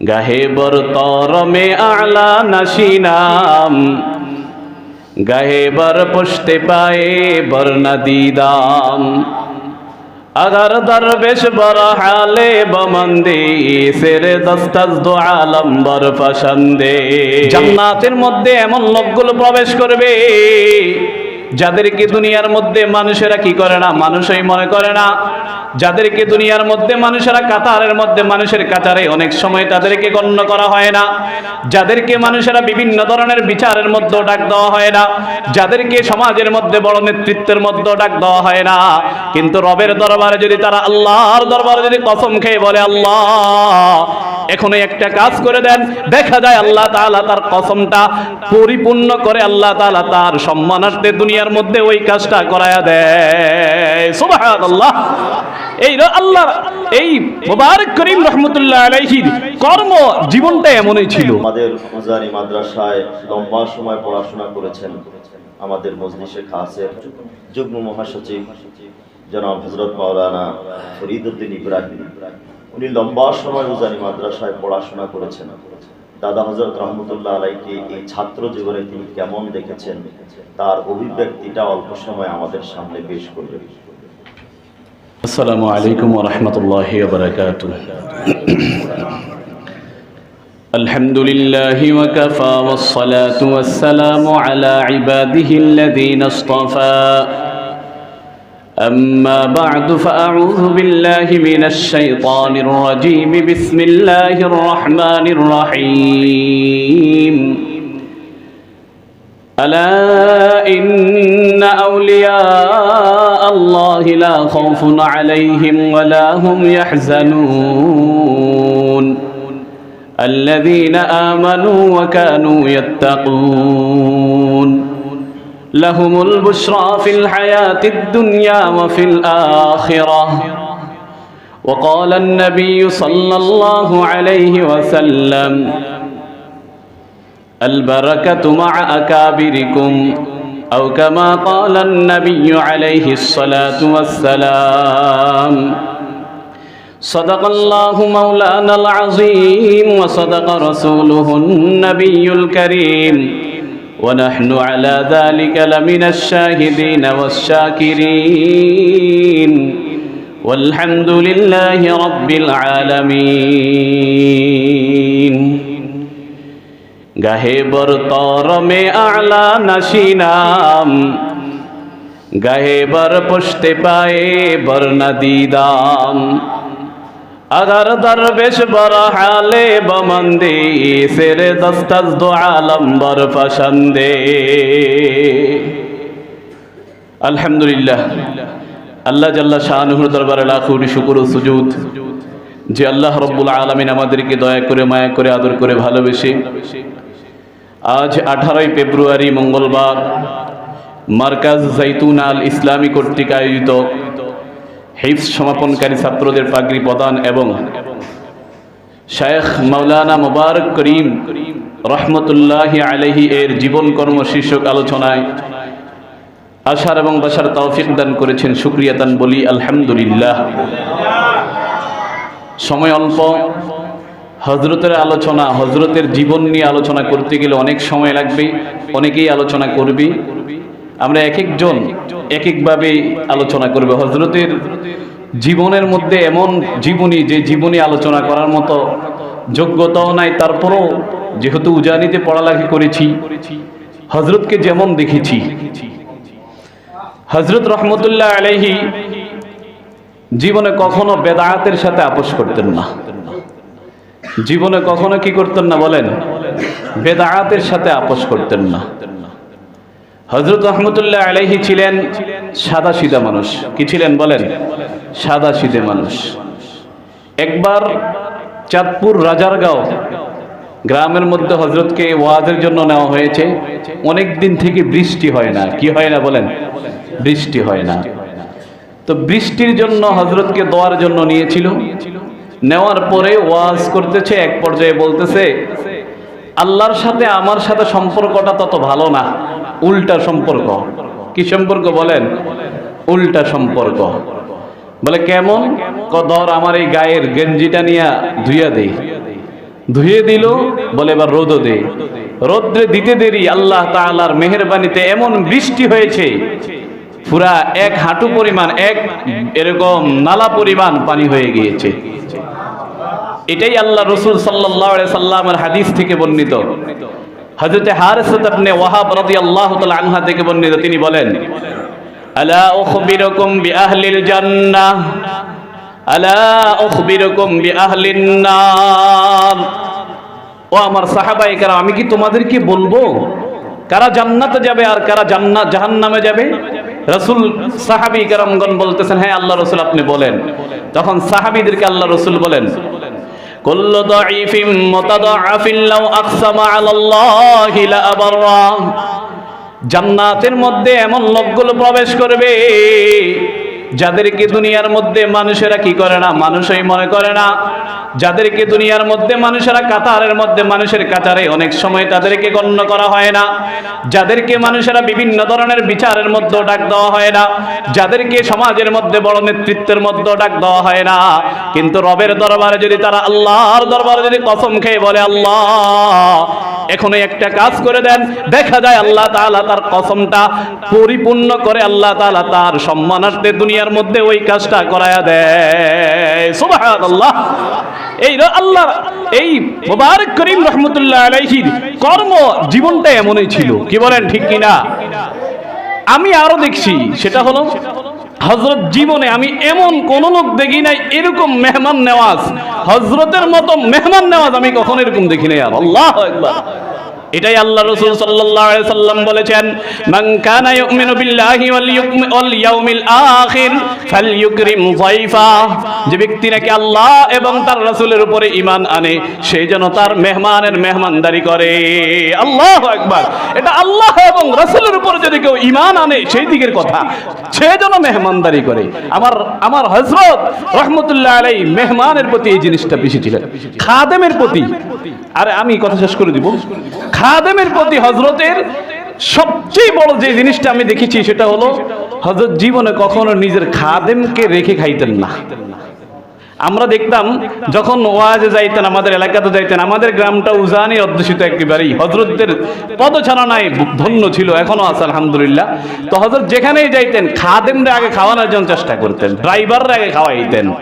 গাহেবর তরমে আলা নাসিনাম। গাহে বর পুষতে পায়ে বর্ণা দিদাম। اگر درویش بر حال بمندی سر দস্তাজ দো আলম বর পছন্দে। জান্নাতের মধ্যে এমন লোকগুলো প্রবেশ করবে যাদেরকে দুনিয়ার মধ্যে মানুষেরা কি করে না, মানুষই মনে করে না। যাদেরকে দুনিয়ার মধ্যে মানুষেরা কাতারের মধ্যে মানুষের কাতারে অনেক সময় তাদেরকে গণ্য করা হয় না। যাদেরকে মানুষেরা বিভিন্ন ধরনের বিচারের মধ্যে ডাক দেওয়া হয় না। যাদেরকে সমাজের মধ্যে বড় নেতৃত্বের মধ্যে ডাক দেওয়া হয় না। কিন্তু রবের দরবারে যদি তারা আল্লাহর দরবারে যদি কসম খেয়ে বলে, আল্লাহ, এখনই একটা কাজ করে দেন। দেখা যায় আল্লাহ তাআলা তার কসমটা পরিপূর্ণ করে আল্লাহ তাআলা তার সম্মানার্থে দুনিয়ার মধ্যে ওই কাজটা করায়া দেয়। সুবহানাল্লাহ। এই র- আল্লাহ এই মুবারক করিম রহমতুল্লাহ আলাইহির কর্ম জীবনটা এমনই ছিল। আমাদের হুজারি মাদ্রাসায় লম্বা সময় পড়াশোনা করেছেন আমাদের মজলিসে খাসের যুগ্ম মহাসচিব জনাব হজরত মাওলানা ফরিদুদ্দিন ইব্রাহিম। উনি লম্বা সময় হুজারি মাদ্রাসায় পড়াশোনা করেছেন। দাদা হজরত রহমতুল্লাহ আলাইকে এই ছাত্র জীবনে তিনি কেমন দেখেছেন তার অভিব্যক্তিটা অল্প সময় আমাদের সামনে পেশ করবেন السلام عليكم ورحمة الله وبركاته الحمد لله وكفى والصلاة والسلام على عباده الذين اصطفى أما بعد فأعوذ بالله من الشيطان الرجيم. بسم الله الرحمن الرحيم. ألا إن أولياء الله لا خوف عليهم ولا هم يحزنون. الذين آمنوا وكانوا يتقون. لهم البشرى في الحياة الدنيا وفي الآخرة وقال النبي صلى الله عليه وسلم البركة مع أكابركم أو كما قال النبي عليه الصلاة والسلام صدق الله مولانا العظيم وصدق رسوله النبي الكريم ونحن على ذلك لمن الشاهدين والشاكرين والحمد لله رب العالمين গাহে বর তরমে আলা নাসিনাম গাহে বর পুষতে পায়ে বর নদীদাম আগার درویش বরহালে حال بمندی সেরে دست از دو عالم برفشنده আলহামদুলিল্লাহ। আল্লাহ জাল্লা শাহনুর দরবারে লাখুরি শুকুর সুজুদ। যে আল্লাহ রব্বুল আলমিন আমাদেরকে দয়া করে, মায়া করে, আদর করে ভালোবেসে আজ আঠারোই ফেব্রুয়ারি মঙ্গলবার মার্কাজ জৈতুন আল ইসলামী কর্তৃক আয়োজিত হিফস সমাপনকারী ছাত্রদের পাগড়ি প্রদান এবং শায়েখ মাওলানা মুবারক করিম রহমতুল্লাহ আলহি এর জীবন কর্ম শীর্ষক আলোচনায় আশার এবং বাসার তৌফিক দান করেছেন সুক্রিয়া দান বলি, আলহামদুলিল্লাহ। সময় অল্প। হজরতের আলোচনা হজরতের জীবন নিয়ে আলোচনা করতে গেলে অনেক সময় লাগবে, অনেকেই আলোচনা করবে। আমরা এক একজন এক একভাবে আলোচনা করবে। হজরতের জীবনের মধ্যে এমন জীবনী, যে জীবনী আলোচনা করার মতো যোগ্যতাও নাই, তারপরও যেহেতু উজানিতে পড়ালেখা করেছি হজরতকে যেমন দেখেছি। হজরত রহমতুল্লাহ আলহি জীবনে কখনো বেদায়াতের সাথে আপোষ করতেন না। জীবনে কখনো কি করতেন না বলেন? বেদায়াতের সাথে আপোষ করতেন না। হজরত রহমতুল্লাহ আলাইহি ছিলেন সাদা সিধা মানুষ। কি ছিলেন বলেন? সাদা সিধে মানুষ। একবার চাঁদপুর রাজারগাঁও গ্রামের মধ্যে হজরতকে ওয়াজের জন্য নেওয়া হয়েছে। অনেক দিন থেকে বৃষ্টি হয় না। কি হয় না বলেন? বৃষ্টি হয় না। তো বৃষ্টির জন্য হজরতকে দোয়ার জন্য নিয়েছিল। নেওয়ার পরে ওয়াজ করতেছে, এক পর্যায়ে বলতেছে, আল্লাহর সাথে আমার সাথে সম্পর্কটা তত ভালো না। উল্টা সম্পর্ক। কি সম্পর্ক বলেন? উল্টা সম্পর্ক। বলে কেমন? ধর আমার এই গায়ের গেঞ্জিটা নিয়ে ধুইয়া দেই। ধুয়ে দিল, বলে, এবার রোদও দে। রোদ্রে দিতে দেরি আল্লাহ তাআলার মেহেরবানিতে এমন বৃষ্টি হয়েছে, পুরা এক হাঁটু পরিমাণ, এক এরকম নালা পরিমাণ পানি হয়ে গিয়েছে। এটাই আল্লাহ রসুল সাল্লাহ সাল্লামের হাদিস থেকে বর্ণিত। হজরতে হারিসত আপনি ওয়াহাব রাদিয়াল্লাহু তাআলা আনহা থেকে বর্ণিত, তিনি বলেন, আলা উখবিরুকুম বিআহলিল জান্নাহ, আলা উখবিরুকুম বিআহলিন নার। ও আমার সাহাবায়ে কেরাম, আমি কি তোমাদেরকে বলব, কারা জান্নাতে যাবে আর কারা জান্নাত জাহান্নামে যাবে? রাসূল, সাহাবী কেরামগণ বলতেছেন হ্যাঁ আল্লাহ রাসূল আপনি বলেন। তখন সাহাবীদেরকে আল্লাহ রাসূল বলেন কুল্লু দাঈফিম মুতাদাআফিন লাউ আকসামা আলাল্লাহি লাআবাররা। জান্নাতের মধ্যে এমন লোকগুলো প্রবেশ করবে যাদেরকে দুনিয়ার মধ্যে মানুষেরা কি করে না, মানুষই মনে করে না। যাদেরকে দুনিয়ার মধ্যে মানুষেরা কাতারের মধ্যে মানুষের কাতারে অনেক সময় তাদেরকে গণ্য করা হয় না। যাদেরকে মানুষেরা বিভিন্ন ধরনের বিচারের মধ্যে ডাক দেওয়া হয় না। যাদেরকে সমাজের মধ্যে বড় নেতৃত্বের মধ্যে ডাক দেওয়া হয় না। কিন্তু রবের দরবারে যদি তারা আল্লাহর দরবারে যদি কসম খেয়ে বলে, আল্লাহ, এখনই একটা কাজ করে দেন। দেখা যায় আল্লাহ তাআলা তার কসমটা পরিপূর্ণ করে আল্লাহ তাআলা তার সম্মানার্থে দুনিয়ার মধ্যে ওই কাজটা করায়া দেয়। সুবহানাল্লাহ। এই র- আল্লাহ এই মুবারক করিম রহমতুল্লাহ আলাইহির কর্ম জীবনটা এমনই ছিল। কি বলেন, ঠিক কিনা? আমি আরও দেখছি, সেটা হলো হজরত জীবনে আমি এমন কোন লোক দেখি নাই, এরকম মেহমান নেওয়াজ। হজরতের মতো মেহমান নেওয়াজ আমি কখন এরকম দেখি নাই আর আল্লাহ একবার এটাই আল্লাহ রসুল সাল্লাম বলেছেন যে ব্যক্তি নাকি আল্লাহ এবং তার রাসূলের উপরে ইমান আনে, সে যেন তার মেহমানের মেহমানদারি করে। আল্লাহ একবার এটা আল্লাহ এবং রাসূলের উপর যদি কেউ ইমান আনে, সেই দিকের কথা। সে যেন মেহমানদারি করে। আমার আমার হযরত রাহমাতুল্লাহ আলাই মেহমানের প্রতি এই জিনিসটা বেশি ছিলেন খাদেমের প্রতি। আরে আমি কথা শেষ করে দিব। খাদেমের প্রতি হজরতের সবচেয়ে বড় যে জিনিসটা আমি দেখেছি, সেটা হলো হজরত জীবনে কখনো নিজের খাদেমকে রেখে খাইতেন না। আমরা দেখতাম যখন ওয়াজে যাইতেন, আমাদের এলাকাতে যাইতেন, আমাদের গ্রামটা উজানি অধ্যুষিত একেবারেই। হজরতদের পদচারণায় ধন্য ছিল, এখনও আছে, আলহামদুলিল্লাহ। তো হজরত যেখানেই যাইতেন, খাদেমরা আগে খাওয়ানোর জন্য চেষ্টা করতেন, ড্রাইভাররা আগে খাওয়াইতেন।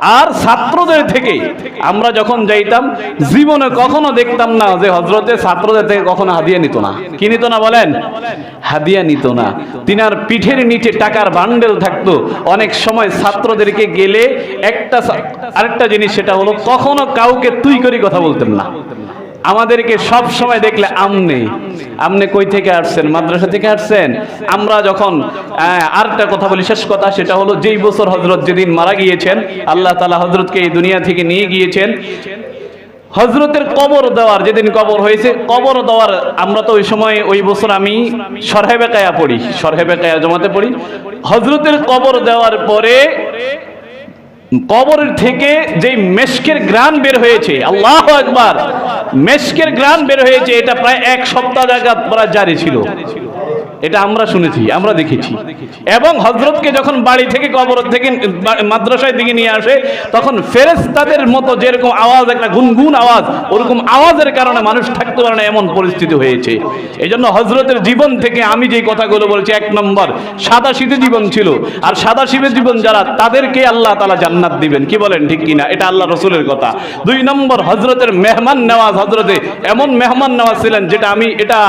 আর ছাত্রদের থেকে আমরা যখন যাইতাম, জীবনে কখনো দেখতাম না যে হজরতে ছাত্রদের থেকে কখনো হাদিয়া নিত না। কি নিত না বলেন? হাদিয়া নিত না। তিনার পিঠের নিচে টাকার বান্ডেল থাকতো। অনেক সময় ছাত্রদেরকে গেলে একটা আরেকটা জিনিস সেটা হলো, কখনো কাউকে তুই করি কথা বলতেন না। আমাদেরকে সব সময় দেখলে আমনে আমনে কই থেকে আসছেন? মাদ্রাসা থেকে আসছেন? আমরা যখন আরেকটা কথা বলি, শেষ কথা সেটা হলো, যেই বছর হজরত যেদিন মারা গিয়েছেন, আল্লাহ তালা হজরতকে এই দুনিয়া থেকে নিয়ে গিয়েছেন। হজরতের কবর দেওয়ার যেদিন কবর হয়েছে, কবর দেওয়ার আমরা তো ওই সময়, ওই বছর আমি সরহেবে কায়া পড়ি সরহেবে কায়া জমাতে পড়ি। হজরতের কবর দেওয়ার পরে কবরের থেকে যে মেশকের গ্রান বের হয়েছে, আল্লাহ একবার মেশকের গ্রান বের হয়েছে, এটা প্রায় এক সপ্তাহ জায়গা প্রায় জারি ছিল। এটা আমরা শুনেছি, আমরা দেখেছি। এবং হজরতকে যখন বাড়ি থেকে কবর থেকে মাদ্রাসায় দিকে নিয়ে আসে, তখন ফেরেস্তাদের মতো যেরকম আওয়াজ, একটা গুনগুন আওয়াজ, ওরকম আওয়াজের কারণে মানুষ থাকতে পারে না, এমন পরিস্থিতি হয়েছে। এই জন্য হজরতের জীবন থেকে আমি যে কথাগুলো বলছি, এক নম্বর সাদা শীতে জীবন ছিল। আর সাদা শীতের জীবন যারা, তাদেরকে আল্লাহ তালা জান্নাত দিবেন। কি বলেন, ঠিক কিনা? এটা আল্লাহ রসুলের কথা। দুই নম্বর হজরতের মেহমান নেওয়াজ হজরতে এমন মেহমান নেওয়াজ ছিলেন, যেটা আমি, এটা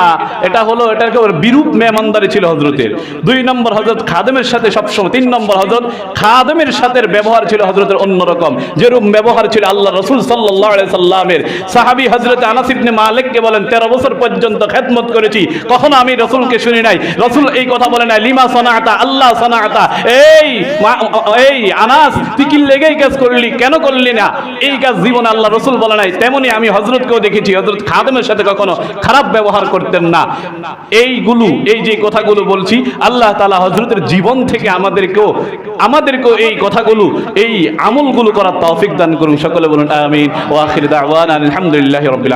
এটা হলো, এটা বিরূপ বিরূপ মেহমানদারি ছিল হজরতের দুই নম্বর হজরত খাদেমের সাথে সবসময়, তিন নম্বর হজরত খাদেমের সাথে ব্যবহার ছিল হজরতের অন্যরকম যেরূপ ব্যবহার ছিল আল্লাহ রসুল সাল্লাহ সাল্লামের। সাহাবি হজরত আনাসিবনে মালিককে বলেন, তেরো বছর পর্যন্ত খেদমত করেছি, কখনো আমি রসুলকে শুনি নাই। রসুল এই কথা বলে নাই, লিমা সনাতা আল্লাহ সনাতা এই এই আনাস, তুই কি লেগেই কাজ করলি? কেন করলি না? এই কাজ জীবনে আল্লাহ রসুল বলে নাই। তেমনি আমি হজরতকেও দেখেছি হজরত খাদেমের সাথে কখনো খারাপ ব্যবহার করতেন না। এইগুলো, এই যে কথাগুলো বলছি, আল্লাহ তালা হজরতের জীবন থেকে আমাদেরকেও আমাদেরকেও এই কথাগুলো, এই আমলগুলো করার তৌফিক দান করুন। সকলে বলুন আমিন। ওয়াখির দাওয়ান আলহামদুলিল্লাহ রবিল